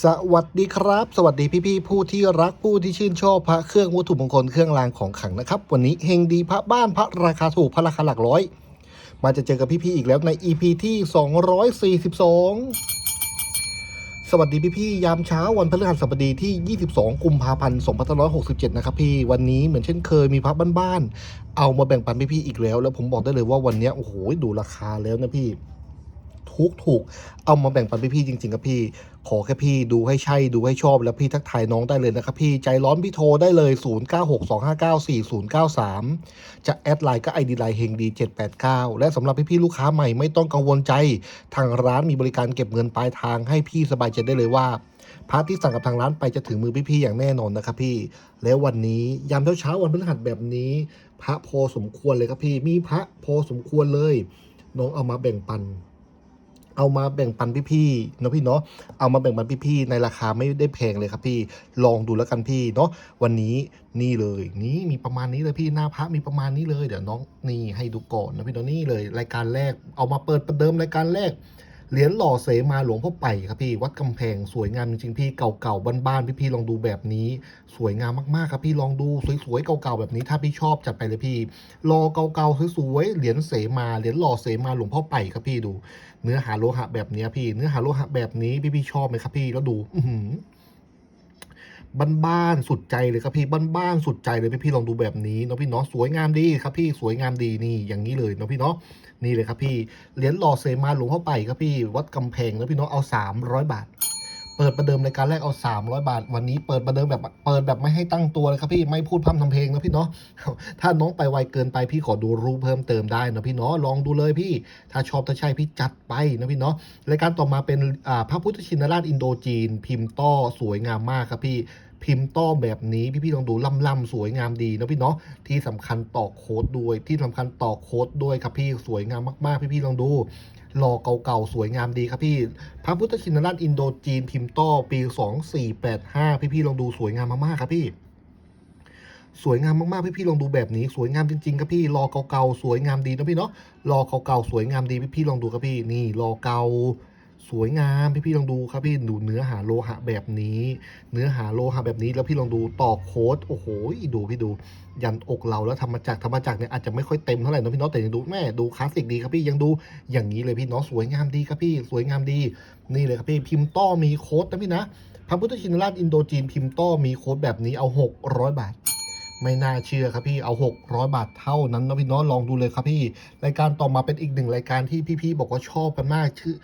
สวัสดีครับ สวัสดีพี่ๆผู้ที่รักผู้ที่ชื่นชอบพระเครื่องวัตถุมงคลเครื่องรางของขลังนะครับ วันนี้เฮงดีพระบ้านพระราคาถูกพระราคาหลักร้อย มาจะเจอกับพี่ๆอีกแล้วใน EP ที่ 242 สวัสดีพี่ๆยามเช้าวันพฤหัสบดีที่ 22 กุมภาพันธ์2567 นะครับพี่วันนี้เหมือนเช่นเคยมีพระบ้านๆเอามาแบ่งปันพี่ๆอีกแล้ว แล้วผมบอกได้เลยว่าวันนี้โอ้โหดูราคาแล้วนะพี่ ทุกถูกเอามาแบ่งปันพี่ๆจริงๆครับพี่ ขอแค่พี่ดูให้ใช่ดูให้ชอบ แล้วพี่ทักทายน้องได้เลยนะครับพี่ใจร้อนพี่โทรได้เลย 0962594093 จะแอดไลน์ก็ไอดีไลน์เฮงดี 789 และสำหรับพี่ๆลูกค้าใหม่ไม่ต้องกังวลใจ ทางร้านมีบริการเก็บเงินปลายทางให้พี่สบายใจได้เลยว่าพระที่สั่งกับทางร้านไปจะถึงมือพี่ๆอย่างแน่นอนนะครับพี่ แล้ววันนี้ยามเช้าๆวันพฤหัสแบบนี้ พระพอสมควรเลยครับพี่ มีพระพอสมควรเลย น้องเอามาแบ่งปัน เอามาแบ่งปันพี่ๆเนาะพี่เนาะ เอามาแบ่งปันพี่ๆในราคาไม่ได้แพงเลยครับพี่ ลองดูแล้วกันพี่เนาะ วันนี้นี่เลย นี่มีประมาณนี้เลยพี่หน้าพระมีประมาณนี้เลย เดี๋ยวน้องนี่ให้ดูก่อนนะพี่เนาะนี่เลย รายการแรก เอามาเปิดประเดิมรายการแรก เหรียญหล่อเสมาหลวงพ่อไปครับพี่วัดกำแพงสวยงามจริงๆพี่เก่าๆบ้านๆพี่ๆลองดูแบบนี้ สวยงามมากๆครับพี่ลองดูสวยๆเก่าๆแบบนี้ถ้าพี่ชอบจัดไปเลยพี่รอเก่าๆสวยๆเหรียญเสมาเหรียญหล่อเสมาหลวงพ่อไปครับพี่ดู เนื้อหาโลหะแบบนี้พี่ เนื้อหาโลหะแบบนี้พี่พี่ๆชอบไหมครับพี่แล้วดู อื บ้านๆสุดใจเลยครับพี่บ้านๆสุดใจเลยพี่พี่ลองดูแบบนี้เนาะพี่เนาะสวยงามดีครับพี่สวยงามดีนี่อย่างนี้เลยเนาะพี่เนาะนี่เลยครับพี่เหรียญหล่อเซมาหลวงพ่อไปครับพี่วัดกำแพงนะพี่เนาะเอาสามร้อยบาท เปิดประเดิมรายการแรกเอาสามร้อยบาท วันนี้เปิดประเดิมแบบเปิดแบบไม่ให้ตั้งตัวเลยครับพี่ไม่พูดพร่ำทำเพลงนะพี่เนาะถ้าน้องไปไวเกินไปพี่ขอดูรูปเพิ่มเติมได้นะพี่เนาะลองดูเลยพี่ ถ้าชอบถ้าใช่พี่จัดไปนะพี่เนาะรายการต่อมาเป็นพระพุทธชินราชอินโดจีน พิมพ์ต้อสวยงามมากครับพี่ พิมพ์ต้อแบบนี้พี่ๆลองดูล่ำๆสวยงามดีนะพี่เนาะที่สำคัญต่อโค้ดด้วยที่สำคัญต่อโค้ดด้วยครับพี่สวยงามมากๆ พี่ๆลองดูหล่อเก่าๆสวยงามดีครับพี่ พระพุทธชินราชอินโดจีนพิมพ์ต้อปี 2485พี่พี่ๆลองดูสวยงามมากๆครับพี่สวยงามมากๆพี่ๆลองดูแบบนี้สวยงามจริงๆครับพี่รอเก่าๆสวยงามดีนะพี่เนาะรอเก่าๆสวยงามดีพี่ๆลองดูครับพี่นี่รอเก่า สวยงามพี่ๆลองดูครับพี่ดูเนื้อหาโลหะแบบนี้ เนื้อหาโลหะแบบนี้แล้วพี่ลองดูต่อโค้ดโอ้โหดูพี่ดู ยันอกเราแล้วทำมาจากทำมาจากเนี่ยอาจจะไม่ค่อยเต็มเท่าไหร่นะพี่เนาะแต่ยังดูแม่ดูคลาสสิกดีครับพี่ยังดูอย่างนี้เลยพี่เนาะสวยงามดีครับพี่สวยงามดี นี่เลยครับพี่พิมพ์ต้อมีโค้ดนะพี่นะพระพุทธชินราชอินโดจีนพิมพ์ต้อมีโค้ดแบบนี้เอา 600 บาทไม่น่าเชื่อครับพี่เอา 600 บาทเท่านั้นนะพี่น้องลองดูเลยครับพี่ รายการต่อมาเป็นอีกหนึ่งรายการที่พี่ๆบอกว่าชอบกันมากชื่อ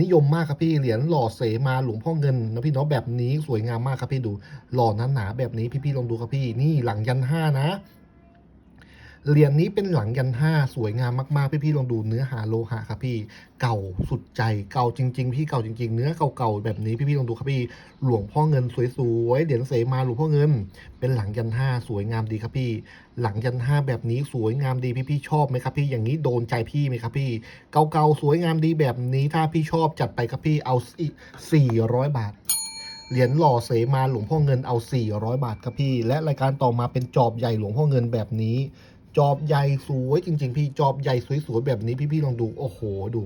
นิยมมากครับพี่เหรียญหล่อเสมาหลวงพ่อเงินนะพี่เน้องแบบนี้สวยงามมากครับพี่ดูหล่อหนาๆแบบนี้พี่ๆลองดูครับพี่นี่หลังยันห้านะ เหรียญนี้เป็นหลังยันห้าสวยงามมากๆ พี่ๆลองดูเนื้อหาโลหะครับพี่เก่าสุดใจเก่าจริง ๆ พี่เก่าจริง ๆ เนื้อเก่าๆแบบนี้พี่ๆลองดูครับพี่หลวงพ่อเงินสวยๆเหรียญเสมาหลวงพ่อเงิน เป็นหลังยันห้าสวยงามดีครับพี่ หลังยันห้าแบบนี้สวยงามดีพี่ๆชอบไหมครับพี่อย่างนี้โดนใจพี่ไหมครับพี่ เก่าๆสวยงามดีแบบนี้ถ้าพี่ชอบจัดไปครับพี่เอาสี่ร้อยบาทเหรียญหล่อเสมาหลวงพ่อเงินเอา 400 บาทครับพี่ และรายการต่อมาเป็นจอบใหญ่หลวงพ่อเงินแบบนี้ จอบใหญ่สวยจริง ๆ พี่จอบใหญ่สวยๆแบบนี้พี่ๆลองดูโอ้โหดู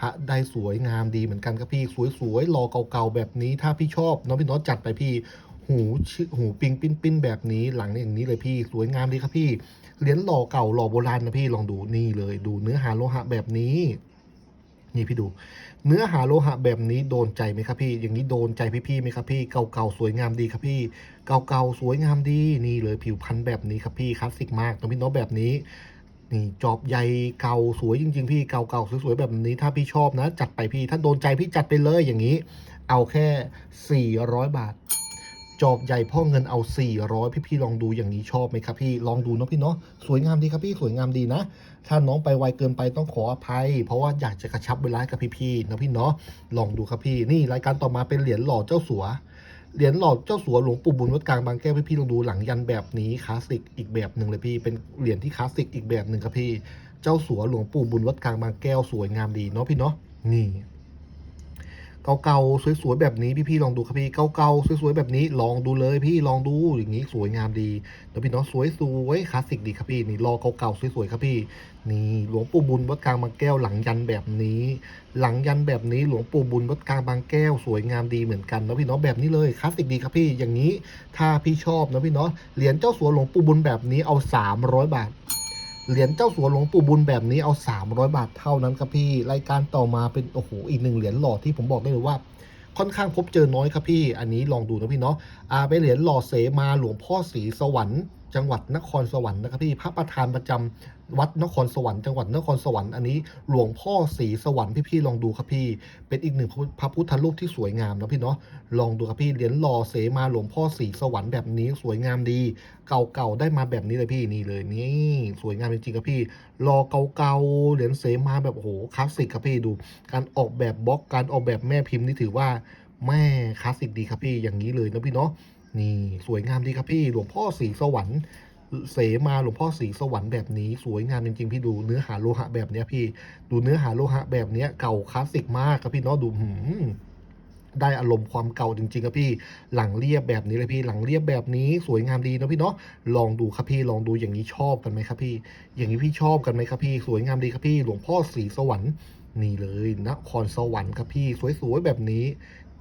พระได้สวยงามดีเหมือนกันครับพี่สวยๆรอเก่าๆแบบนี้ ถ้าพี่ชอบน้องพี่น้องจัดไปพี่ หูชื่อหูปิงปิ้นปิ้นแบบนี้หลังอย่างนี้เลยพี่สวยงามดีครับพี่เหรียญหล่อเก่าหล่อโบราณนะพี่ลองดูนี่เลย ดูเนื้อหาโลหะแบบนี้ นี่พี่ดู เนื้อหาโลหะแบบนี้โดนใจไหมครับพี่ อย่างนี้โดนใจพี่ๆไหมครับพี่ เก่าๆสวยงามดีครับพี่ เก่าๆสวยงามดีนี่เลยผิวพันธุ์แบบนี้ครับพี่คลาสสิกมากตรงพี่โน้องแบบนี้นี่จอบใหญ่เก่าสวยจริง ๆ พี่เก่าๆสวยๆแบบนี้ถ้าพี่ชอบนะ จัดไปพี่ถ้าโดนใจพี่จัดไปเลยอย่างนี้ เอาแค่ 400 บาท จอบใหญ่พ่อเงินเอา 400 พี่พี่ๆลองดูอย่างนี้ชอบไหมครับพี่ลองดูเนาะพี่เนาะสวยงามดีครับพี่สวยงามดีนะ ถ้าน้องไปไวเกินไปต้องขออภัย เพราะว่าอยากจะกระชับเวลากับพี่ๆนะพี่เนาะลองดูครับพี่นี่รายการต่อมาเป็นเหรียญหล่อเจ้าสัวเหรียญหล่อเจ้าสัวหลวงปู่บุญวัดกลางบางแก้วพี่ๆลองดูหลังยันแบบนี้คลาสสิกอีกแบบหนึ่งเลยพี่เป็นเหรียญที่คลาสสิกอีกแบบหนึ่งครับพี่ เจ้าสัวหลวงปู่บุญวัดกลางบางแก้วสวยงามดีเนาะพี่เนาะนี่ เก่าๆสวยๆแบบนี้พี่ๆลองดูครับพี่เก่าๆสวยๆแบบนี้ลองดูเลยพี่ลองดูอย่างนี้สวยงามดีแล้วพี่น้องสวยๆคลาสสิกดีครับพี่นี่รอเก่าๆสวยๆครับพี่ นี่หลวงปู่บุญวัดกลางบางแก้วหลังยันแบบนี้ หลังยันแบบนี้หลวงปู่บุญวัดกลางบางแก้วสวยงามดีเหมือนกันนะพี่น้องแบบนี้เลยคลาสสิกดีครับพี่อย่างนี้ถ้าพี่ชอบนะพี่เนาะเหรียญเจ้าสัวหลวงปู่บุญแบบนี้เอา 300 บาท เหรียญเจ้าสัวหลวงปู่บุญแบบนี้เอา 300 บาทเท่านั้นครับพี่รายการต่อมาเป็นโอ้โหอีกหนึ่งเหรียญหล่อที่ผมบอกได้เลยว่า ค่อนข้างพบเจอน้อยครับพี่ อันนี้ลองดูนะพี่เนาะอาเป็นเหรียญหล่อเสมาหลวงพ่อศรีสวรรค์ จังหวัดนครสวรรค์นะครับพี่พระประธานประจำวัดนครสวรรค์จังหวัดนครสวรรค์อันนี้หลวงพ่อศรีสวรรค์พี่ๆลองดูครับพี่ เป็นอีกหนึ่งพระพุทธรูปที่สวยงามนะพี่เนาะลองดูครับพี่เหรียญหล่อเสมาหลวงพ่อศรีสวรรค์แบบนี้สวยงามดี เก่าๆได้มาแบบนี้เลยพี่นี่เลยนี่สวยงามจริงๆครับพี่รอเก่าๆเหรียญเสมาแบบโอ้โหคลาสสิกครับพี่ดู การออกแบบบล็อกการออกแบบแม่พิมพ์นี่ถือว่าแม่คลาสสิกดีครับพี่อย่างนี้เลยนะพี่เนาะ นี่สวยงามดีครับพี่ หลวงพ่อสีสวรรค์เสมาหลวงพ่อสีสวรรค์แบบนี้สวยงามจริงๆพี่ดูเนื้อหาโลหะแบบเนี้ยพี่ดูเนื้อหาโลหะแบบเนี้ยเก่าคลาสสิกมากครับพี่เนาะดูหืมได้อารมณ์ความเก่าจริงๆครับพี่ หลังเรียบแบบนี้เลยพี่ หลังเรียบแบบนี้สวยงามดีนะพี่เนาะ ลองดูครับพี่ ลองดูอย่างนี้ชอบกันไหมครับพี่ อย่างนี้พี่ชอบกันไหมครับพี่ สวยงามดีครับพี่ หลวงพ่อสีสวรรค์นี่เลยนครสวรรค์ครับพี่ สวยๆแบบนี้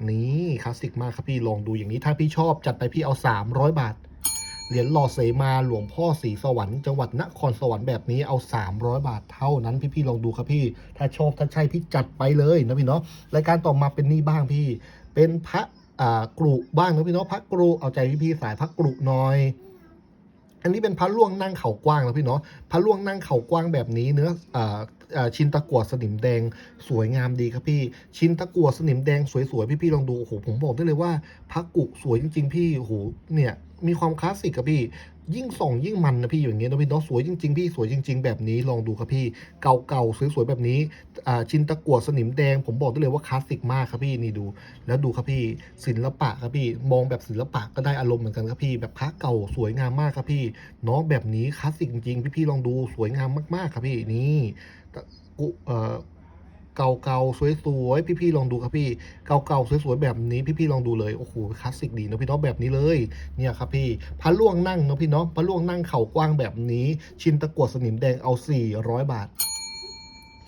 นี่คลาสสิกมากครับพี่ลองดูอย่างนี้ถ้าพี่ชอบจัดไปพี่เอา 300 บาท เหรียญหล่อเสมาหลวงพ่อสีสวรรค์จังหวัดนครสวรรค์แบบนี้เอา 300 บาทเท่านั้นพี่ๆลองดูครับพี่ ถ้าชอบถ้าใช่พี่จัดไปเลยนะพี่เนาะรายการต่อมาเป็นนี่บ้างพี่ เป็นพระกรุบ้างนะพี่เนาะพระกรุเอาใจพี่ๆสายพระกรุหน่อยอันนี้เป็นพระล่วงนั่งเข่ากว้างนะพี่เนาะพระล่วงนั่งเข่ากว้างแบบนี้เนื้ออ ชินตะกั่วสนิมแดงสวยงามดีครับพี่ ชินตะกั่วสนิมแดงสวยๆพี่ๆลองดูโอ้โหผมบอกได้เลยว่าพระกุสวยจริง ๆ พี่โอ้โหเนี่ยมีความคลาสสิกครับพี่ ยิ่งส่องยิ่งมันนะพี่อย่างเงี้ยนะพี่เนาะสวยจริงๆพี่สวยจริง ๆ แบบนี้ลองดูครับพี่ เก่าๆสวยๆแบบนี้ชินตะกั่วสนิมแดง ผมบอกได้เลยว่าคลาสสิกมากครับพี่นี่ดู แล้วดูครับพี่ศิลปะครับพี่ มองแบบศิลปะก็ได้อารมณ์เหมือนกันครับพี่ แบบพระเก่าสวยงามมากครับพี่เนาะแบบนี้คลาสสิกจริงๆพี่ๆลองดูสวยงามมากๆครับพี่นี่ กุเอ่อเก่าๆสวยๆพี่ๆลองดูครับพี่เก่าๆสวยๆแบบนี้พี่ๆลองดูเลยโอ้โหคลาสสิกดีเนาะพี่เนาะแบบนี้เลยเนี่ยครับพี่พระล่วงนั่งเนาะพี่เนาะพระล่วงนั่งเข่ากว้างแบบนี้ ชินตะกั่วสนิมแดงเอา 400 บาท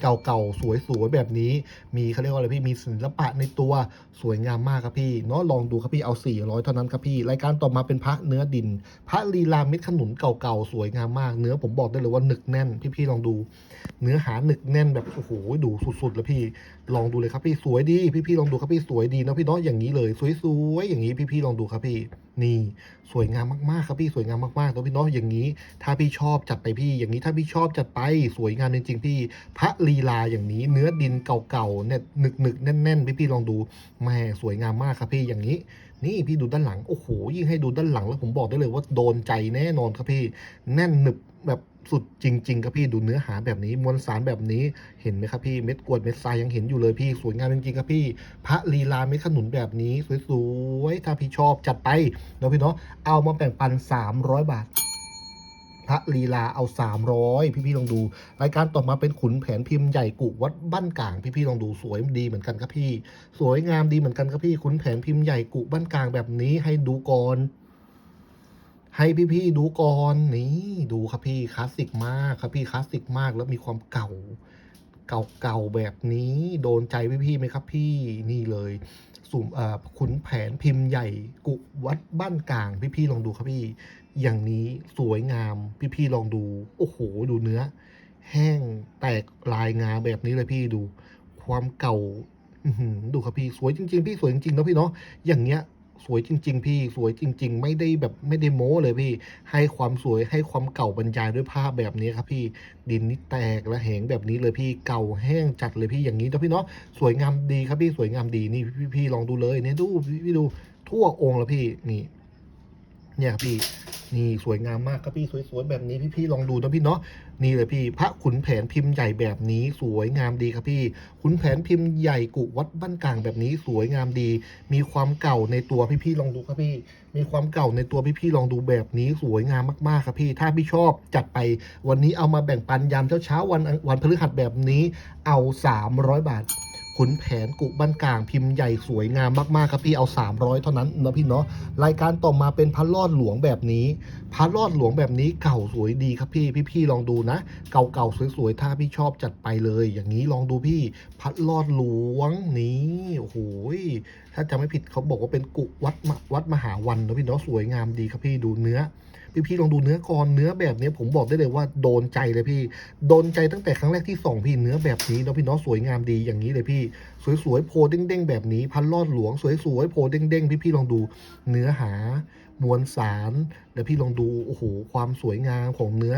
เก่าๆ สวยๆ แบบนี้ มีเขาเรียกว่าอะไรพี่ มีศิลปะในตัวสวยงามมากครับพี่ เนาะลองดูครับพี่ เอา 400 เท่านั้นครับพี่ รายการต่อมาเป็นพระเนื้อดิน พระลีลาเม็ดขนุนเก่าๆ สวยงามมาก เนื้อผมบอกได้เลยว่าหนึกแน่น พี่ๆ ลองดู เนื้อหาหนึกแน่นแบบโอ้โห ดูสุดๆ เลยพี่ ลองดูเลยครับพี่ สวยดี พี่ๆ ลองดูครับพี่ สวยดีนะพี่เนาะอย่างนี้เลย สวยๆ อย่างนี้พี่ๆ ลองดูครับพี่ นี่สวยงามมากๆครับพี่สวยงามมากๆนะพี่เนาะอย่างนี้ ถ้าพี่ชอบจัดไปพี่ อย่างนี้ถ้าพี่ชอบจัดไปสวยงามจริงๆพี่ พระลีลาอย่างนี้ เนื้อดินเก่าๆเนี่ยหนึกหนึกๆแน่นๆพี่พี่ลองดูแม่สวยงามมากครับพี่อย่างนี้ นี่พี่ดูด้านหลังโอ้โหยิ่งให้ดูด้านหลังแล้วผมบอกได้เลยว่าโดนใจแน่นอนครับพี่ แน่นหนึบแบบ สุดจริง ๆ ครับพี่ดูเนื้อหาแบบนี้มวลสารแบบนี้เห็นไหมครับพี่เม็ดกวดเม็ดทรายยังเห็นอยู่เลยพี่สวยงามจริงๆครับพี่ พระลีลาเม็ดขนุนแบบนี้สวยๆถ้าพี่ชอบจัดไปเนาะพี่เนาะเอามาแบ่งปัน 300 บาทพระลีลาเอา 300 พี่ๆลองดู รายการต่อมาเป็นขุนแผนพิมพ์ใหญ่กุวัดบ้านกลาง พี่ๆลองดูสวยดีเหมือนกันครับพี่ สวยงามดีเหมือนกันครับพี่ขุนแผนพิมพ์ใหญ่กุบ้านกลางแบบนี้ให้ดูก่อน ให้พี่ๆดูก่อนนี่ดูครับพี่คลาสสิกมากครับพี่คลาสสิกมากแล้วมีความเก่า เก่าๆแบบนี้โดนใจพี่ๆไหมครับพี่นี่เลยสุ่มขุนแผนพิมพ์ใหญ่กุวัดบ้านกลางพี่ๆลองดูครับพี่ อย่างนี้สวยงามพี่ๆลองดู โอ้โห ดูเนื้อ แห้งแตกลายงาแบบนี้เลยพี่ดู ความเก่าดูครับพี่สวยจริงๆ พี่สวยจริงๆนะพี่เนาะอย่างเงี้ย สวยจริง ๆ พี่สวยจริง ๆ ไม่ได้แบบไม่ได้โม้เลยพี่ ให้ความสวยให้ความเก่าบรรยายด้วยภาพแบบนี้ครับพี่ดินนี่แตกและแหงแบบนี้เลยพี่เก่าแห้งจัดเลยพี่อย่างนี้นะพี่เนาะสวยงามดีครับพี่สวยงามดีนี่พี่พี่ลองดูเลยเนี่ยดูพี่พี่ดูทั่วองค์แล้วพี่นี่เนี่ยครับพี่ นี่สวยงามมากครับพี่สวยๆแบบนี้พี่ๆลองดูนะพี่เนาะนี่เลยพี่ พระขุนแผนพิมพ์ใหญ่แบบนี้สวยงามดีครับพี่ ขุนแผนพิมพ์ใหญ่กุวัดบ้านกลางแบบนี้สวยงามดี มีความเก่าในตัวพี่ๆลองดูครับพี่ มีความเก่าในตัวพี่ๆลองดูแบบนี้สวยงามมากๆครับพี่ ถ้าพี่ชอบจัดไปวันนี้เอามาแบ่งปันยามเช้าๆวันวันพฤหัสแบบนี้เอา 300 บาท ขุนแผนกุบ้านกลางพิมพ์ใหญ่สวยงามมากๆครับพี่เอา 300 เท่านั้นนะพี่เนาะรายการต่อมาเป็นพระรอดหลวงแบบนี้พระรอดหลวงแบบนี้เก่าสวยดีครับพี่พี่ๆลองดูนะ เก่าๆสวยๆถ้าพี่ชอบจัดไปเลย อย่างนี้ลองดูพี่พัดรอดหลวงนี้โอ้โหถ้าจำไม่ผิดเขาบอกว่าเป็นกุวัดวัดมหาวันนะพี่เนาะสวยงามดีครับพี่ดูเนื้อ พี่พี่ลองดูเนื้อก่อนเนื้อแบบนี้ผมบอกได้เลยว่าโดนใจเลยพี่ โดนใจตั้งแต่ครั้งแรกที่ส่องพี่เนื้อแบบนี้แล้วพี่น้องสวยงามดีอย่างนี้เลยพี่ สวยๆโพเด้งๆแบบนี้ พันลอดหลวง สวยๆโพเด้งๆพี่พี่ลองดูเนื้อหามวลสารแล้วพี่ลองดูโอ้โหความสวยงามของเนื้อ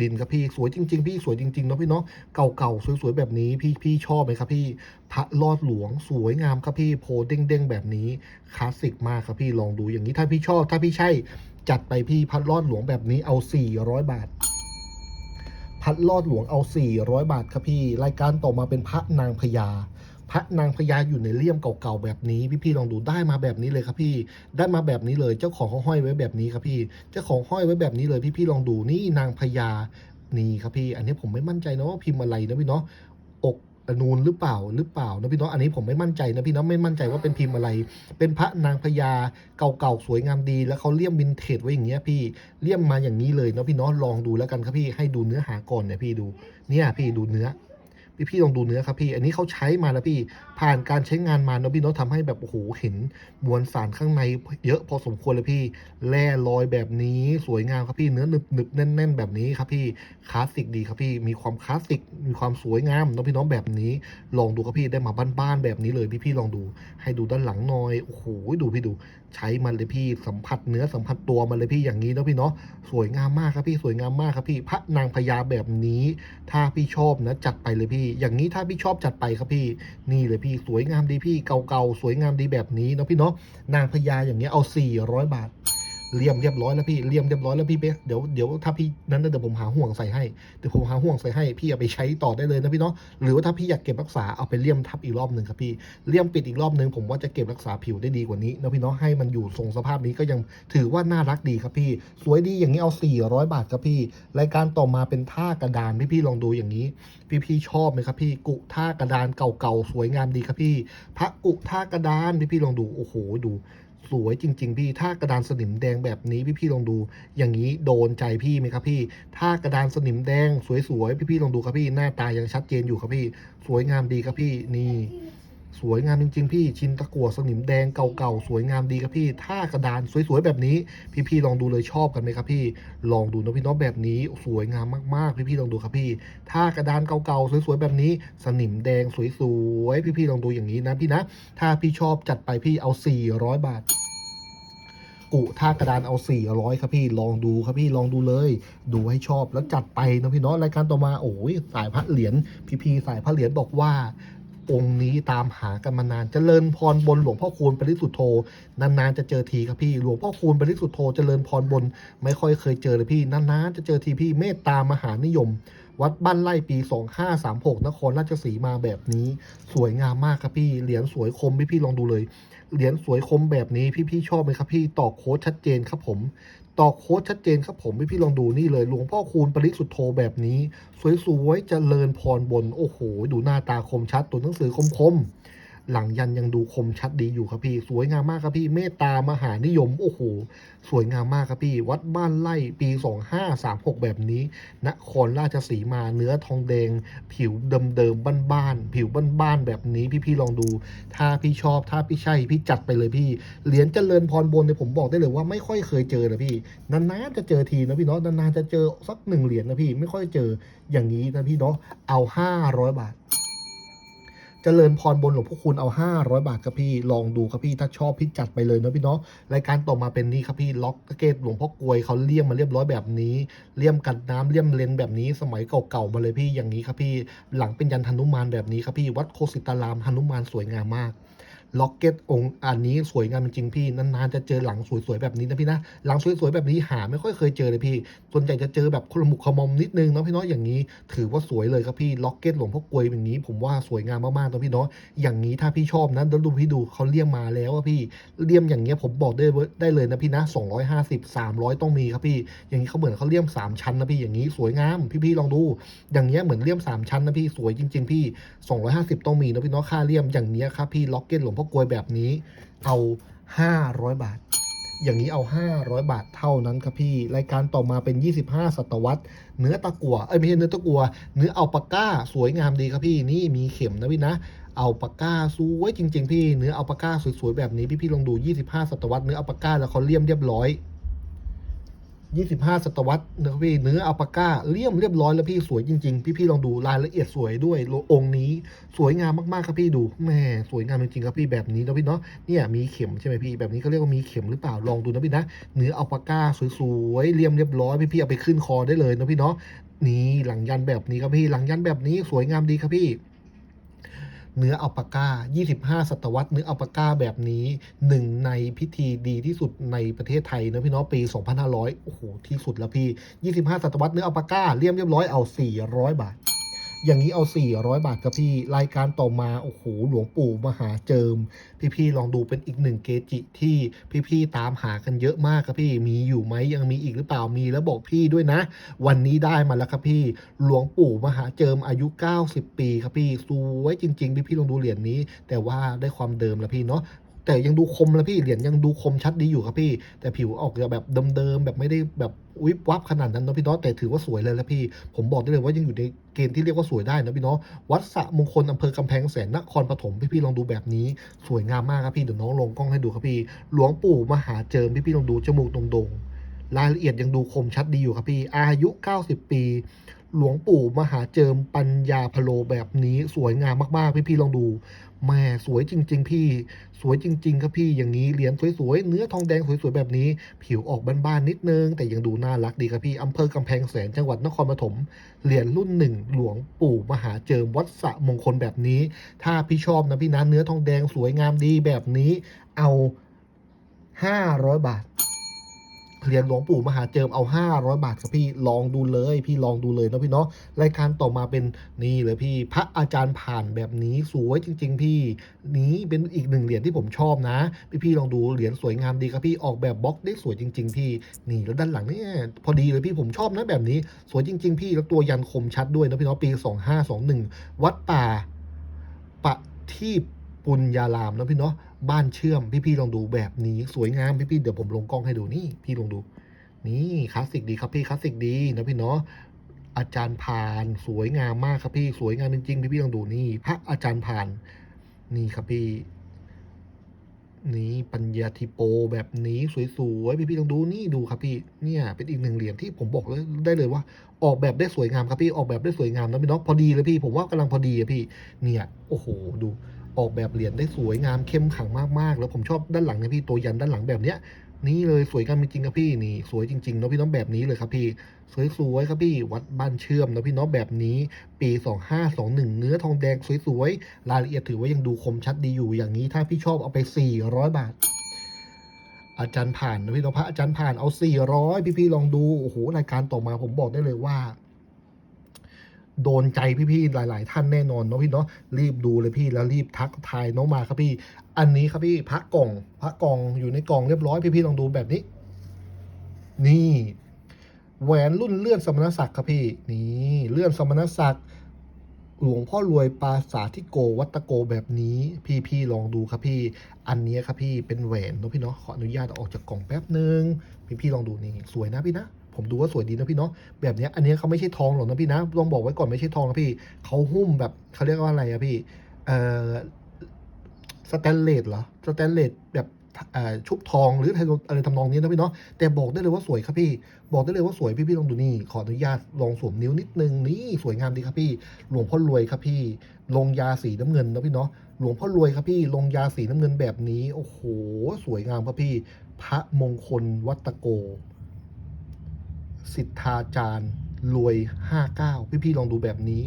ดินครับพี่สวยจริง ๆ พี่สวยจริงๆเนาะพี่เนาะเก่าๆสวยๆแบบนี้พี่พี่ชอบไหมครับพี่พระลอดหลวงสวยงามครับพี่โพเด้งๆแบบนี้คลาสสิกมากครับพี่ลองดูอย่างนี้ถ้าพี่ชอบ ถ้าพี่ใช่จัดไปพี่พัดลอดหลวงแบบนี้เอา 400 บาทพัดลอดหลวงเอา 400 บาทครับพี่ รายการต่อมาเป็นพระนางพญา ระนางพญาอยู่ในเลี่ยมเก่าๆแบบนี้ พี่ๆลองดูได้มาแบบนี้เลยครับพี่ ได้มาแบบนี้เลย เจ้าของเขาห้อยไว้แบบนี้ครับพี่ เจ้าของห้อยไว้แบบนี้เลย พี่ๆลองดูนี่นางพญานี่ครับพี่ อันนี้ผมไม่มั่นใจนะว่าพิมพ์อะไรนะพี่เนาะอกนูนหรือเปล่าหรือเปล่านะพี่เนาะอันนี้ผมไม่มั่นใจนะพี่เนาะไม่มั่นใจว่าเป็นพิมพ์อะไร เป็นพระนางพญาเก่าๆสวยงามดี แล้วเขาเลี่ยมวินเทจไว้อย่างเงี้ยพี่เลี่ยมมาอย่างนี้เลยเนาะพี่เนาะลองดูแล้วกันครับพี่ให้ดูเนื้อหาก่อนเนี่ยพี่ดูเนี่ยพี่ดูเนื้อ พี่พี่ลองดูเนื้อครับพี่ อันนี้เขาใช้มาแล้วพี่ ผ่านการใช้งานมาเนาะพี่เนาะทำให้แบบโอ้โหเห็นมวลสารข้างในเยอะพอสมควรเลยพี่ แร่ลอยแบบนี้สวยงามครับพี่ เนื้อหนึบหนึบแน่น ๆ แบบนี้ครับพี่ คลาสสิกดีครับพี่ มีความคลาสสิก มีความสวยงามเนาะพี่น้องแบบนี้ ลองดูครับพี่ ได้มาบ้านๆแบบนี้เลยพี่พี่ลองดู ให้ดูด้านหลังหน่อย โอ้โห ดูพี่ดู ใช้มันเลยพี่ สัมผัสเนื้อสัมผัสตัวมันเลยพี่ อย่างนี้เนาะพี่เนาะ สวยงามมากครับพี่ สวยงามมากครับพี่ พระนางพญาแบบนี้ ถ้าพี่ชอบนะจัดไปเลยพี่อย่างนี้ถ้าพี่ชอบจัดไปครับพี่ นี่เลยพี่สวยงามดีพี่เก่าๆสวยงามดีแบบนี้เนาะพี่เนาะนางพญาอย่างเงี้ยเอา 400 บาท เลี่ยมเรียบร้อยแล้วพี่เลี่ยมเรียบร้อยแล้วพี่เป๊เดี๋ยวเดี๋ยวถ้าพี่นั้นเดี๋ยวผมหาห่วงใส่ให้เดี๋ยวผมหาห่วงใส่ให้พี่เอาไปใช้ต่อได้เลยนะพี่เนาะหรือว่าถ้าพี่อยากเก็บรักษาเอาไปเลี่ยมทับอีกรอบหนึ่งครับพี่เลี่ยมปิดอีกรอบหนึ่งผมว่าจะเก็บรักษาผิวได้ดีกว่านี้นะพี่เนาะให้มันอยู่ทรงสภาพนี้ก็ยังถือว่าน่ารักดีครับพี่ สวยดีอย่างนี้เอา 400 บาทครับพี่ รายการต่อมาเป็นท่ากระดานพี่พี่ๆลองดูอย่างนี้ พี่พี่ๆชอบไหมครับพี่กุท่ากระดานเก่าๆสวยงามดีครับพี่ พระกุท่ากระดานพี่พี่ๆลองดูโอ้โหดู สวยจริง ๆ พี่ ถ้ากระดานสนิมแดงแบบนี้พี่ๆลองดู อย่างนี้โดนใจพี่ไหมครับพี่ ถ้ากระดานสนิมแดงสวยๆพี่ๆลองดูครับพี่หน้าตายังชัดเจนอยู่ครับพี่ สวยงามดีครับพี่นี่ สวยงามจริง ๆ พี่ชินตะกั่วสนิมแดงเก่าๆสวยงามดีครับพี่ ถ้ากระดานสวยๆแบบนี้พี่ๆลองดูเลยชอบกันไหมครับพี่ ลองดูนะพี่น้องแบบนี้สวยงามมากๆพี่ๆลองดูครับพี่ ถ้ากระดานเก่าๆสวยๆแบบนี้ สนิมแดงสวยๆพี่ๆลองดูอย่างนี้นะพี่นะ ถ้าพี่ชอบจัดไปพี่เอา 400 บาทกุท่ากระดานเอา 400 ครับพี่ลองดูครับพี่ลองดูเลย ดูให้ชอบแล้วจัดไปนะพี่เนาะรายการต่อมาโอ้ยสายพระเหรียญพี่พีสายพระเหรียญบอกว่า องค์นี้ตามหากันมานานเจริญพรบนหลวงพ่อคูณปริสุทโธนานๆจะเจอทีครับพี่หลวงพ่อคูณปริสุทโธเจริญพรบน ไม่ค่อยเคยเจอเลยพี่นานๆจะเจอทีพี่เมตตามหานิยม วัดบ้านไร่ปี 2536 นครราชสีมาแบบนี้ สวยงามมากครับพี่เหรียญสวยคมพี่พี่ลองดูเลยเหรียญสวยคมแบบนี้พี่พี่ชอบไหมครับพี่ต่อโค้ดชัดเจนครับผม ต่อโค้ดชัดเจนครับผมพี่พี่ลองดูนี่เลย หลวงพ่อคูณปริสุทธโธแบบนี้ สวยๆจเจริญพรบน โอ้โห ดูหน้าตาคมชัด ตัวหนังสือคมๆ หลังยันยังดูคมชัดดีอยู่ครับพี่ สวยงามมากครับพี่ เมตตามหานิยม โอ้โห สวยงามมากครับพี่ วัดบ้านไร่ปี 2536 แบบนี้นครราชสีมาเนื้อทองแดง ผิวเดิมๆบ้านๆผิวบ้านๆแบบนี้พี่ๆลองดู ถ้าพี่ชอบถ้าพี่ใช่พี่จัดไปเลยพี่เหรียญเจริญพรบนเนี่ยผมบอกได้เลยว่าไม่ค่อยเคยเจอนะพี่นานๆจะเจอทีนะพี่เนาะนานๆจะเจอสักหนึ่งเหรียญนะพี่ไม่ค่อยเจออย่างนี้นะพี่เนาะเอา 500 บาท เจริญพรบนหลวงพ่อคุณเอา 500 บาทครับพี่ ลองดูครับพี่ ถ้าชอบพี่จัดไปเลยนะพี่เนาะ รายการต่อมาเป็นนี้ครับพี่ ล็อกเกตหลวงพ่อกลวยเขาเลี่ยมมาเรียบร้อยแบบนี้ เลี่ยมกันน้ำเลี่ยมเลนแบบนี้ สมัยเก่าๆมาเลยพี่ อย่างนี้ครับพี่ หลังเป็นยันหนุมานแบบนี้ครับพี่ วัดโคสิตารามหนุมานสวยงามมาก ล็อกเก็ตองค์อันนี้สวยงามจริงพี่นานๆจะเจอหลังสวยๆแบบนี้นะพี่นะหลังสวยๆแบบนี้หาไม่ค่อยเคยเจอเลยพี่ส่วนใหญ่จะเจอแบบขมุกขมอมนิดนึงเนาะพี่เนาะอย่างนี้ ถือว่าสวยเลยครับพี่ล็อกเก็ตหลวงพ่อกลวยอย่างนี้ ผมว่าสวยงามมากๆนะพี่เนาะอย่างนี้ถ้าพี่ชอบนะเดี๋ยวดูพี่ดูเขาเลี่ยมมาแล้วอะพี่เลี่ยมอย่างเงี้ยผมบอกได้ได้เลยนะพี่นะ250 300 ต้องมีครับพี่ อย่างนี้เขาเหมือนเขาเลี่ยม 3 ชั้นนะพี่อย่างนี้สวยงามพี่ๆลองดู อย่างเงี้ยเหมือนเลี่ยม 3 ชั้นนะพี่สวยจริง ๆ พี่ 250 ต้องมีนะพี่เนาะค่าเลี่ยมอย่างเนี้ยครับพี่ล็อกเก็ตหลวงพ่อกลวยแบบนี้เอา 500 บาท อย่างนี้เอา 500 บาทเท่านั้นครับพี่ รายการต่อมาเป็น 25 ศตวรรษ เนื้อตะกัวเอ้ยไม่ใช่เนื้อตะกัว เนื้ออัลปาก้าสวยงามดีครับพี่ นี่มีเข็มนะพี่นะอัลปาก้าสวยจริง ๆ พี่ เนื้ออัลปาก้าสวยๆแบบนี้พี่ๆลองดู 25 ศตวรรษ เนื้ออัลปาก้าแล้วเขาเลี่ยมเรียบร้อย 25 ศตวรรษนะพี่เนื้ออัลปาก้าเลี่ยมเรียบร้อยแล้วพี่สวยจริงๆ พี่ๆลองดูรายละเอียดสวยด้วยองค์นี้สวยงามมากๆครับพี่ดูแม่สวยงามจริงๆครับพี่แบบนี้นะพี่เนาะเนี่ยมีเข็มใช่ไหมพี่แบบนี้เขาเรียกว่ามีเข็มหรือเปล่าลองดูนะพี่นะเนื้ออัลปาก้าสวยๆเรียมเรียบร้อยพี่ๆเอาไปขึ้นคอได้เลยนะพี่เนาะนี่หลังยันแบบนี้ครับพี่หลังยันแบบนี้สวยงามดีครับพี่ เนื้ออัลปาก้า 25 ศตวรรษเนื้ออัลปาก้าแบบนี้หนึ่งในพิธีดีที่สุดในประเทศไทยนะพี่น้องปี 2500 โอ้โห ที่สุดแล้วพี่ 25 ศตวรรษเนื้ออัลปาก้าเลี่ยมเรียบร้อยเอา 400 บาท อย่างนี้เอา 400 บาทครับพี่ รายการต่อมา โอ้โห หลวงปู่มหาเจิม พี่ๆ ลองดูเป็นอีกหนึ่งเกจิที่พี่ๆ ตามหากันเยอะมากครับพี่ มีอยู่ไหมยังมีอีกหรือเปล่า มีแล้วบอกพี่ด้วยนะ วันนี้ได้มาแล้วครับพี่ หลวงปู่มหาเจิมอายุ 90 ปีครับพี่ สวยจริง ๆ พี่ๆ ลองดูเหรียญนี้ แต่ว่าได้ความเดิมแล้วพี่เนาะ แต่ยังดูคมแล้วพี่เหรียญยังดูคมชัดดีอยู่ครับพี่ แต่ผิวออกจะแบบเดิมๆแบบไม่ได้แบบวิบวับขนาดนั้นนะพี่เนาะแต่ถือว่าสวยเลยแล้วพี่ ผมบอกได้เลยว่ายังอยู่ในเกณฑ์ที่เรียกว่าสวยได้นะพี่เนาะวัดสะมงคลอำเภอกำแพงแสนนครปฐมพี่ๆลองดูแบบนี้สวยงามมากครับพี่เดี๋ยวน้องลงกล้องให้ดูครับพี่ หลวงปู่มหาเจิมพี่ๆลองดูจมูกโด่งๆรายละเอียดยังดูคมชัดดีอยู่ครับพี่ อายุ 90 ปี หลวงปู่มหาเจิมปัญญาพโลแบบนี้สวยงามมากๆพี่ๆลองดู แม่สวยจริง ๆ พี่ สวยจริง ๆ ครับพี่อย่างนี้เหรียญสวยๆเนื้อทองแดงสวยๆแบบนี้ ผิวออกบ้านๆนิดนึง แต่ยังดูน่ารักดีครับพี่อำเภอกำแพงแสนจังหวัดนครปฐมเหรียญรุ่นหนึ่งหลวงปู่มหาเจิมวัดสะมงคลแบบนี้ ถ้าพี่ชอบนะพี่นะเนื้อทองแดงสวยงามดีแบบนี้ เอาห้าร้อยบาท เหรียญหลวงปู่มหาเจิมเอา 500 บาทครับพี่ลองดูเลยพี่ลองดูเลยนะพี่เนาะรายการต่อมาเป็นนี่เลยพี่พระอาจารย์ผ่านแบบนี้สวยจริง ๆ พี่นี้เป็นอีกหนึ่งเหรียญที่ผมชอบนะ พี่พี่ลองดูเหรียญสวยงามดีครับพี่ออกแบบบล็อกได้สวยจริง ๆ พี่นี่แล้วด้านหลังเนี่ยพอดีเลยพี่ผมชอบนะแบบนี้ สวยจริง ๆ พี่แล้วตัวยันคมชัดด้วยนะพี่เนาะปี 2521 วัดป่าปะที่ปุญญารามนะพี่เนาะ บ้านเชื่อมพี่ๆลองดูแบบนี้สวยงามพี่ๆเดี๋ยวผมลงกล้องให้ดูนี่พี่ลองดู นี่คลาสสิกดีครับพี่คลาสสิกดีนะพี่เนาะอาจารย์พานสวยงามมากครับพี่สวยงามจริงๆพี่ๆลองดูนี่ พระอาจารย์พานนี่ครับพี่นี่ปัญญาธิโปแบบนี้สวยๆพี่พี่ๆลองดูนี่ดูครับพี่เนี่ยเป็นอีกหนึ่งเหรียญที่ผมบอกเลยได้เลยว่า ออกแบบได้สวยงามครับพี่ออกแบบได้สวยงามนะพี่เนาะพอดีเลยพี่ ผมว่ากำลังพอดีอะพี่ เนี่ยโอ้โหดู ออกแบบเหรียญได้สวยงามเข้มขังมากๆ แล้วผมชอบด้านหลังนี่ยพี่ตัวยันด้านหลังแบบเนี้ยนี่เลยสวยงามจริงๆครับพี่นี่สวยจริงๆเนาะพี่น้องแบบนี้เลยครับพี่สวยๆครับพี่วัดบ้านเชื่อมเนาะพี่น้องแบบนี้ ปี 2521 เนื้อทองแดงสวยๆรายละเอียดถือว่ายังดูคมชัดดีอยู่อย่างนี้ ถ้าพี่ชอบเอาไป 400 บาท อาจารย์ผ่านนะพี่น้องพระอาจารย์ผ่านเอา 400 พี่ๆลองดูโอ้โหรายการต่อมาผมบอกได้เลยว่า โดนใจพี่ๆหลาย ๆ ท่านแน่นอนเนาะพี่เนาะรีบดูเลยพี่แล้วรีบทักทายน้องมาครับพี่ อันนี้ครับพี่พระกล่องพระกล่องอยู่ในกล่องเรียบร้อยพี่ๆลองดูแบบนี้ นี่แหวนรุ่นเลื่อนสมณศักดิ์ครับพี่ นี่เลื่อนสมณศักดิ์หลวงพ่อรวยปราสาทที่โกวัตโกแบบนี้พี่ๆลองดูครับพี่ อันนี้ครับพี่เป็นแหวนเนาะพี่เนาะขออนุญาตอออกจากกล่องแป๊บหนึ่งพี่ๆลองดูนี่สวยนะพี่นะ ผมดูว่าสวยดีนะพี่เนาะแบบนี้อันนี้เขาไม่ใช่ทองหรอกนะพี่นะต้องบอกไว้ก่อนไม่ใช่ทองนะพี่เขาหุ้มแบบเขาเรียกว่าอะไรอะพี่เอ่อสแตนเลสเหรอสแตนเลสแบบชุบทองหรืออะไรทำนองนี้นะพี่เนาะแต่บอกได้เลยว่าสวยครับพี่ บอกได้เลยว่าสวยพี่พี่ลองดูนี่ ขออนุญาตลองสวมนิ้วนิดนึงนี่สวยงามดีครับพี่ หลวงพ่อรวยครับพี่ ลงยาสีน้ำเงินนะพี่เนาะหลวงพ่อรวยครับพี่ ลงยาสีน้ำเงินแบบนี้ โอ้โห สวยงามครับพี่ พระมงคลวัตโก สิทธาจารย์รวย 59 พี่พี่ลองดูแบบนี้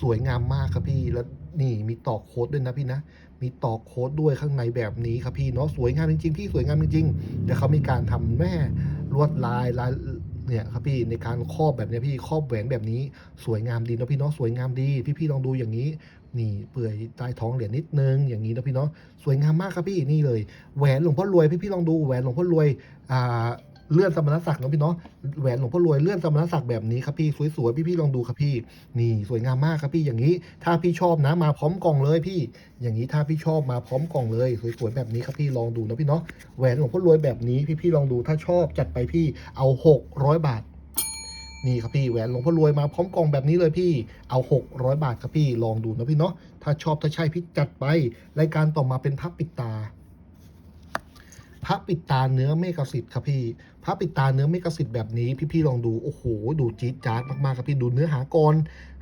สวยงามมากครับพี่แล้วนี่มีต่อโค้ดด้วยนะพี่นะ มีตอกโค้ดด้วยข้างในแบบนี้ครับพี่เนาะสวยงามจริงๆพี่สวยงามจริงๆแต่เขามีการทำแม่ลวดลายลายเนี่ยครับพี่ในการครอบแบบนี้พี่ครอบแหวนแบบนี้สวยงามดีนะพี่เนาะสวยงามดี พี่ๆลองดูอย่างนี้ นี่เปื่อยใต้ท้องเหรียญนิดนึงอย่างนี้นะพี่เนาะสวยงามมากครับพี่นี่เลยแหวนหลวงพ่อรวยพี่ๆลองดูแหวนหลวงพ่อรวยอ่า เลื่อนสมณศักดิ์เนาะพี่เนาะแหวนหลวงพ่อรวยเลื่อนสมณศักดิ์แบบนี้ครับพี่สวยๆพี่ๆลองดูครับพี่ นี่สวยงามมากครับพี่อย่างนี้ ถ้าพี่ชอบนะมาพร้อมกล่องเลยพี่ อย่างนี้ถ้าพี่ชอบมาพร้อมกล่องเลยสวยๆแบบนี้ครับพี่ลองดูนะพี่เนาะแหวนหลวงพ่อรวยแบบนี้พี่ๆลองดูถ้าชอบจัดไปพี่เอา 600 บาทนี่ครับพี่แหวนหลวงพ่อรวยมาพร้อมกล่องแบบนี้เลยพี่เอา 600 บาทครับพี่ลองดูนะพี่เนาะถ้าชอบถ้าใช่พี่จัดไป รายการต่อมาเป็นพระปิดตาพระปิดตาเนื้อเมฆสิทธิ์ครับพี่ พระปิดตาเนื้อเมฆสิทธิ์แบบนี้พี่ๆลองดูโอ้โห ดูจี๊ดจ๊าดมากๆครับพี่ดูเนื้อหาก่อน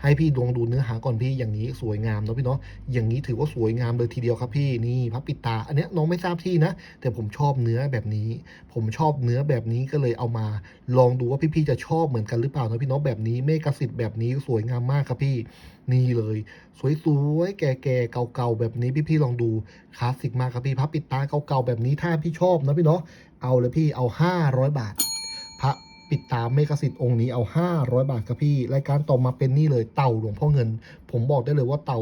ให้พี่ลองดูเนื้อหาก่อนพี่อย่างนี้สวยงามเนาะพี่เนาะอย่างนี้ถือว่าสวยงามเลยทีเดียวครับพี่นี่พระปิดตา อันเนี้ยน้องไม่ทราบที่นะ แต่ผมชอบเนื้อแบบนี้ ผมชอบเนื้อแบบนี้ก็เลยเอามา ลองดูว่าพี่ๆจะชอบเหมือนกันหรือเปล่านะพี่เน้องแบบนี้เมฆสิทธิ์แบบนี้สวยงามมากครับพี่นี่เลย สวยๆแก่ๆเก่าๆแบบนี้พี่ๆลองดูคลาสสิกมากครับพี่พระปิดตาเก่าๆแบบนี้ถ้าพี่ชอบนะพี่เนาะ เอาเลยพี่เอา500บาท พระปิดตาเมฆสิทธิ์องค์นี้เอา500บาทครับพี่ รายการต่อมาเป็นนี่เลยเต่าหลวงพ่อเงิน ผมบอกได้เลยว่าเต่า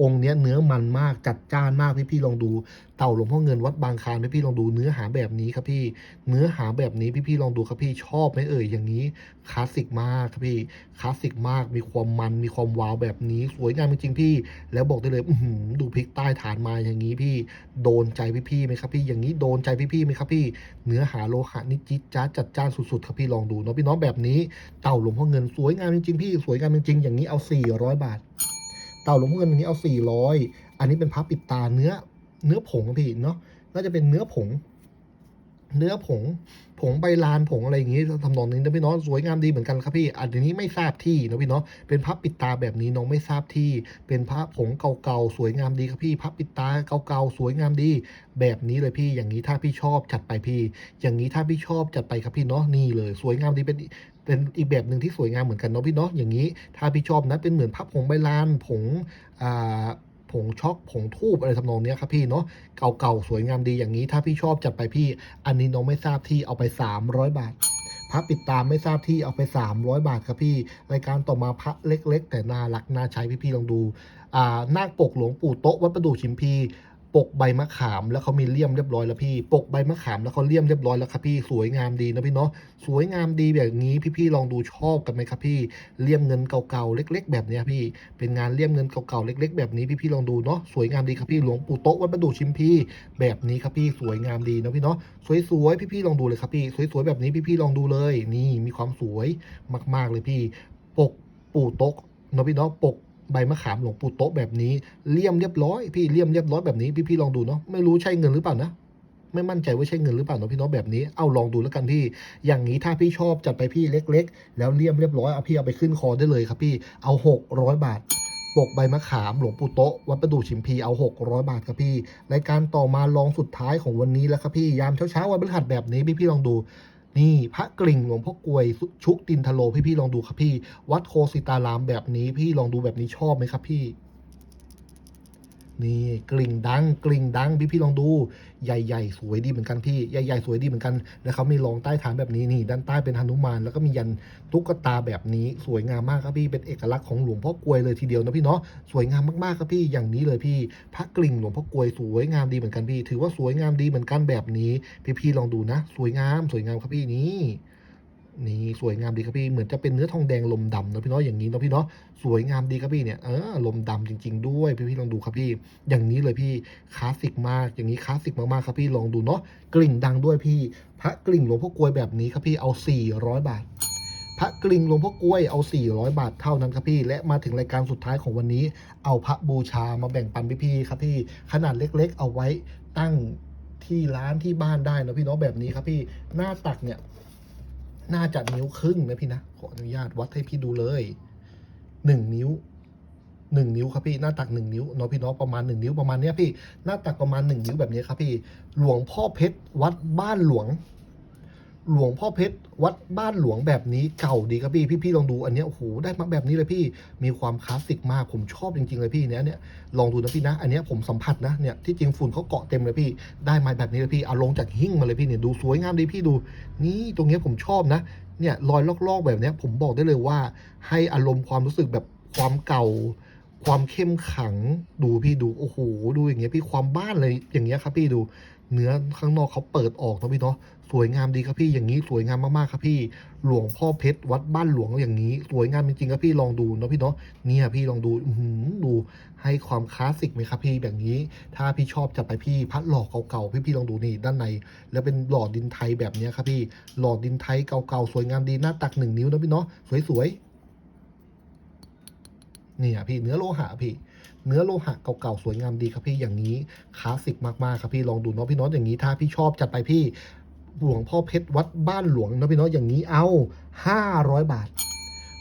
องค์เนี้ยเนื้อมันมากจัดจ้านมากพี่พี่ลองดู เต่าหลวงพ่อเงินวัดบางคานพี่พี่ลองดูเนื้อหาแบบนี้ครับพี่ เนื้อหาแบบนี้พี่พี่ลองดูครับพี่ชอบไหมเอ่ยอย่างนี้คลาสสิกมากครับพี่คลาสสิกมากมีความมันมีความว้าวแบบนี้สวยงามจริงๆพี่ แล้วบอกได้เลยอืดูพลิกใต้ฐานมาอย่างนี้พี่ โดนใจพี่พี่ไหมครับพี่อย่างนี้โดนใจพี่พี่ไหมครับพี่ เนื้อหาโลหะนี่จิ๊ดจ้าจัดจ้านสุดๆครับพี่ลองดูเนาะพี่น้องแบบนี้เต่าหลวงพ่อเงินสวยงามจริงๆพี่ สวยงามจริงๆอย่างนี้เอา400บาท เต่าหลวงพ่อเงินอย่างนี้เอา400อันนี้เป็นพับปิดตาเนื้อ เนื้อผงพี่เนาะน่าจะเป็นเนื้อผง เนื้อผง ผงใบลานผงอะไรอย่างงี้ทำนองนี้นะพี่เน้องสวยงามดีเหมือนกันครับพี่ อันนี้ไม่ทราบที่นะพี่เนาะเป็นพับปิดตาแบบนี้น้องไม่ทราบที่ เป็นพระผงเก่าๆสวยงามดีครับพี่พับปิดตาเก่าๆสวยงามดี แบบนี้เลยพี่ อย่างนี้ถ้าพี่ชอบจัดไปพี่ อย่างนี้ถ้าพี่ชอบจัดไปครับพี่เนาะนี่เลย สวยงามดีเป็น เป็นอีกแบบหนึ่งที่สวยงามเหมือนกันเนาะพี่เนาะอย่างนี้ ถ้าพี่ชอบนะเป็นเหมือนพับผงใบลานผงอ่าผงช็อกผงทูบอะไรทำนองเนี้ยครับพี่เนาะเก่าๆสวยงามดีอย่างนี้ ถ้าพี่ชอบจัดไปพี่ อันนี้น้องไม่ทราบที่เอาไป 300 บาทพระปิดตามไม่ทราบที่เอาไป 300 บาทครับพี่ รายการต่อมาพระเล็ก ๆ แต่น่ารักน่าใช้พี่ๆลองดูอ่านาคปกหลวงปู่โต๊ะวัดประดู่ชิมพี ปกใบมะขามแล้วเขามีเลี่ยมเรียบร้อยแล้วพี่ ปกใบมะขามแล้วเขาเลี่ยมเรียบร้อยแล้วครับพี่สวยงามดีนะพี่เนาะสวยงามดีแบบนี้พี่ๆลองดูชอบกันไหมครับพี่เลี่ยมเงินเก่าๆเล็ก ๆ แบบนี้พี่ เป็นงานเลี่ยมเงินเก่าๆเล็ก ๆ แบบนี้พี่ๆลองดูเนาะสวยงามดีครับพี่หลวงปู่โต๊ะวัดประดู่ชิมพีแบบนี้ครับพี่สวยงามดีนะพี่เนาะสวยๆพี่ๆลองดูเลยครับพี่สวยๆแบบนี้พี่ๆลองดูเลย นี่มีความสวยมากๆเลยพี่ ปกปู่โต๊ะนะพี่เนาะปก ใบมะขามหลวงปู่โต๊ะแบบนี้เลี่ยมเรียบร้อยพี่เลี่ยมเรียบร้อยแบบนี้พี่ๆลองดูเนาะไม่รู้ใช่เงินหรือเปล่านะไม่มั่นใจว่าใช่เงินหรือเปล่าเนาะพี่เนาะแบบนี้เอาลองดูแล้วกันพี่ อย่างนี้ถ้าพี่ชอบจัดไปพี่เล็ก ๆ แล้วเลี่ยมเรียบร้อยเอาพี่เอาไปขึ้นคอได้เลยครับพี่เอา 600 บาทปกใบมะขามหลวงปู่โต๊ะวัดประดู่ชิมพีเอา 600 บาทครับพี่รายการต่อมาลองสุดท้ายของวันนี้แล้วครับพี่ยามเช้าๆวันพฤหัสแบบนี้พี่ๆลองดู นี่พระกริ่งหลวงพ่อกลวยชุกตินทโลพี่พี่ลองดูครับพี่ วัดโคสิตารามแบบนี้พี่ลองดูแบบนี้ชอบไหมครับพี่ นี่กลิ่งดังกลิ่งดังพี่พี่ลองดูใหญ่ๆ สวยดีเหมือนกันพี่ใหญ่ๆ สวยดีเหมือนกัน แล้วเขามีรองใต้ฐานแบบนี้นี่ ด้านใต้เป็นหนุมานแล้วก็มียันตุ๊กตาแบบนี้สวยงามมากครับพี่เป็นเอกลักษณ์ของหลวงพ่อกลวยเลยทีเดียวนะพี่เนาะสวยงามมากๆครับพี่อย่างนี้เลยพี่พระกลิ่งหลวงพ่อกลวยสวยงามดีเหมือนกันพี่ ถือว่าสวยงามดีเหมือนกันแบบนี้ พี่ๆลองดูนะ สวยงามสวยงามครับพี่นี่ นี่สวยงามดีครับพี่เหมือนจะเป็นเนื้อทองแดงลมดำนะพี่เนาะอย่างนี้นะพี่เนาะสวยงามดีครับพี่เนี่ยเออลมดำจริง ๆ ด้วยพี่พี่ๆลองดูครับพี่ อย่างนี้เลยพี่คลาสสิกมากอย่างนี้คลาสสิกมากๆครับพี่ลองดูเนาะกลิ่งดังด้วยพี่ พระกลิ่งหลวงพ่อกลวยแบบนี้ครับพี่เอา 400 บาท พระกลิ่งหลวงพ่อกล้วยเอา 400 บาทเท่านั้นครับพี่ และมาถึงรายการสุดท้ายของวันนี้ เอาพระบูชามาแบ่งปันพี่ๆครับพี่ขนาดเล็ก ๆ เอาไว้ตั้งที่ร้านที่บ้านได้นะพี่เนาะแบบนี้ครับพี่หน้าตักเนี่ย น่าจะนิ้วครึ่งนะพี่นะ ขออนุญาตวัดให้พี่ดูเลยหนึ่งนิ้วหนึ่งนิ้วครับพี่หน้าตักหนึ่งนิ้วเนาะพี่เนาะประมาณหนึ่งนิ้วประมาณเนี้ยพี่หน้าตักประมาณหนึ่งนิ้วแบบนี้ครับพี่หลวงพ่อเพชรวัดบ้านหลวง หลวงพ่อเพชรวัดบ้านหลวงแบบนี้เก่าดีครับพี่พี่ๆลองดูอันเนี้ยโอ้โหได้มาแบบนี้เลยพี่มีความคลาสสิกมากผมชอบจริงๆเลยพี่เนี้ยเนี่ยลองดูนะพี่นะ อันเนี้ยผมสัมผัสนะเนี่ยที่จริงฝุ่นเขาเกาะเต็มเลยพี่ ได้มาแบบนี้เลยพี่เอาลงจากหิ้งมาเลยพี่เนี่ยดูสวยงามดีพี่ดู นี่ตรงเนี้ยผมชอบนะเนี่ยรอยลอกๆแบบเนี้ยผมบอกได้เลยว่า ให้อารมณ์ความรู้สึกแบบความเก่า ความเข้มขังดูพี่ดูโอ้โหดูอย่างเงี้ยพี่ความบ้านเลยอย่างเงี้ยครับพี่ดู เนื้อข้างนอกเขาเปิดออกนะพี่เนาะสวยงามดีครับพี่อย่างนี้สวยงามมากๆครับพี่ หลวงพ่อเพชรวัดบ้านหลวงอย่างนี้ สวยงามจริงๆครับพี่ลองดูนะพี่เนาะเนี่ยพี่ลองดูหือดูให้ความคลาสสิกไหมครับพี่แบบนี้ ถ้าพี่ชอบจะไปพี่พัดหล่อเก่าๆพี่พี่ลองดูนี่ด้านใน แล้วเป็นหลอดดินไทยแบบนี้ครับพี่ หล่อดินไทยเก่าๆสวยงามดีหน้าตักหนึ่งนิ้วนะพี่เนาะสวยๆเนี่ยพี่เนื้อโลหะพี่ เนื้อโลหะเก่าๆสวยงามดีครับพี่อย่างนี้คลาสสิกมากๆครับพี่ลองดูเนาะพี่น้องอย่างนี้ถ้าพี่ชอบจัดไปพี่หลวงพ่อเพชรวัดบ้านหลวงเนาะพี่น้องอย่างนี้เอา 500 บาท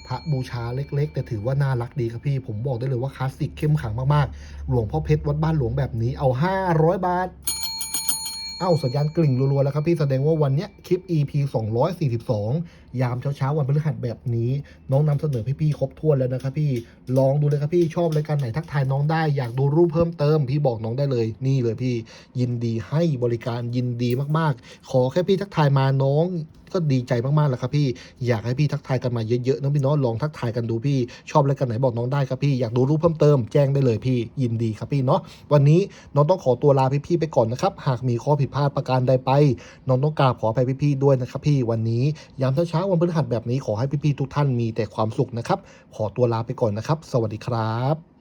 พระบูชาเล็ก ๆ แต่ถือว่าน่ารักดีครับพี่ผมบอกได้เลยว่าคลาสสิกเข้มขังมากๆ หลวงพ่อเพชรวัดบ้านหลวงแบบนี้เอา 500 บาท เอ้าสัญญาณกลิ่งรัวๆแล้วครับพี่แสดงว่าวันนี้คลิป EP 242 ยามเช้าๆวันพฤหัสแบบนี้ น้องนำเสนอพี่ๆครบถ้วนแล้วนะครับพี่ลองดูเลยครับพี่ชอบรายการไหนทักทายน้องได้อยากดูรูปเพิ่มเติม พี่บอกน้องได้เลยนี่เลยพี่ยินดีให้บริการยินดีมากๆ ขอแค่พี่ทักทายมาน้องก็ดีใจมากๆแล้วครับพี่อยากให้พี่ทักทายกันมาเยอะๆนะพี่เน้องลองทักทายกันดูพี่ชอบรายการไหนบอกน้องได้ครับพี่อยากดูรูปเพิ่มเติมแจ้งได้เลยพี่ยินดีครับพี่เนาะวันนี้น้องต้องขอตัวลาพี่ๆไปก่อนนะครับหากมีข้อผิดพลาดประการใดไป น้องต้องกราบขออภัยพี่ๆด้วยนะครับพี่วันนี้ยามเช้าๆวันพฤหัสแบบนี้ขอให้พี่ๆทุกท่านมีแต่ความสุขนะครับ ขอตัวลาไปก่อนนะครับ สวัสดีครับ